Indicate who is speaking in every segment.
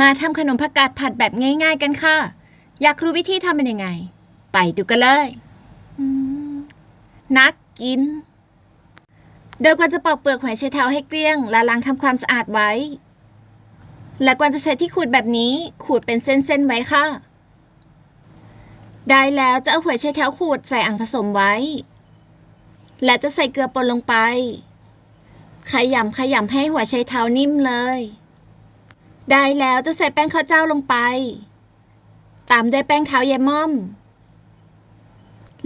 Speaker 1: มาทำขนมผักกาดผัดแบบง่าย ๆ กันค่ะ อยากรู้วิธีทำเป็นยังไง ไปดูกันเลยนักกิน โดยควรจะปอกเปลือกหอยเชลเท้าให้เกลี้ยง และล้างทำความสะอาดไว้ และควรจะใช้ที่ขูดแบบนี้ ขูดเป็นเส้นๆไว้ค่ะ ได้แล้วจะเอาหอยเชลเท้าขูดใส่อ่างผสมไว้ และจะใส่เกลือป่นลงไป ขยำขยำให้หัวไชเท้านิ่มเลย ได้แล้วจะใส่แป้งข้าวเจ้าลงไป ตามด้วยแป้งเท้าเยายม่อม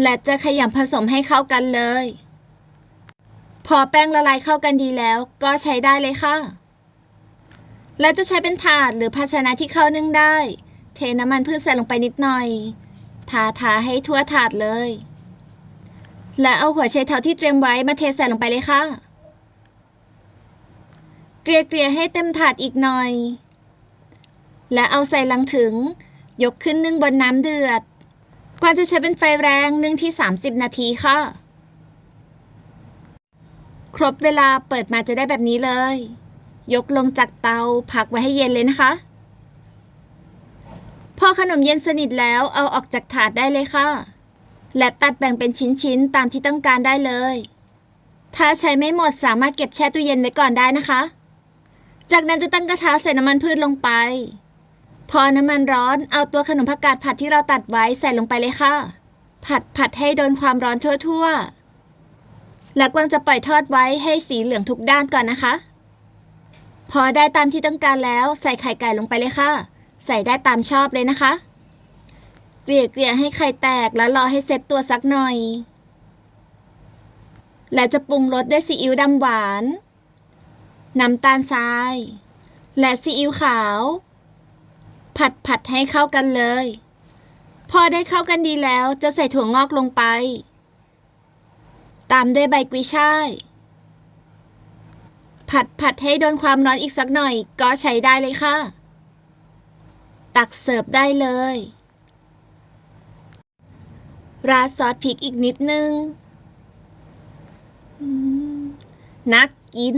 Speaker 1: และจะขยำผสมให้เข้ากันเลย พอแป้งละลายเข้ากันดีแล้วก็ใช้ได้เลยค่ะ และจะใช้เป็นถาดหรือภาชนะที่เข้านึ่งได้ เทน้ำมันพืชใส่ลงไปนิดหน่อย ทาทาให้ทั่วถาดเลย และเอาหัวไชเท้าที่เตรียมไว้มาเทใส่ลงไปเลยค่ะ เกลี่ยๆให้เต็มถาดอีกหน่อย และเอาใส่ลังถึง ยกขึ้นนึ่งบนน้ำเดือดควรจะใช้เป็นไฟแรงนึ่งที่ 30 นาทีค่ะ ครบเวลาเปิดมาจะได้แบบนี้เลย ยกลงจากเตาพักไว้ให้เย็นเลยนะคะ พอขนมเย็นสนิทแล้วเอาออกจากถาดได้เลยค่ะ และตัดแบ่งเป็นชิ้นๆ ตามที่ต้องการได้เลย ถ้าใช้ไม่หมดสามารถเก็บแช่ตู้เย็นไว้ก่อนได้นะคะจากนั้นจะตั้งกระทะใส่น้ำมันพืชลงไป พอน้ำมันร้อนเอาตัวขนมผักกาดผัดที่เราตัดไว้ใส่ลงไปเลยค่ะ ผัดผัดให้โดนความร้อนทั่วๆ แล้วกวางจะปล่อยทอดไว้ให้สีเหลืองทุกด้านก่อนนะคะ พอได้ตามที่ต้องการแล้วใส่ไข่ไก่ลงไปเลยค่ะ ใส่ได้ตามชอบเลยนะคะ เกลี่ยเกลี่ยให้ไข่แตกแล้วรอให้เซ็ตตัวสักหน่อย และจะปรุงรสด้วยซีอิ๊วดำหวาน น้ำตาลทราย และซีอิ๊วขาว ผัดผัดให้เข้ากันเลย พอได้เข้ากันดีแล้วจะใส่ถั่วงอกลงไป ตามด้วยใบกุยช่าย ผัดผัดให้โดนความร้อนอีกสักหน่อยก็ใช้ได้เลยค่ะ ตักเสิร์ฟได้เลย ราดซอสพริกอีกนิดนึง นักกิน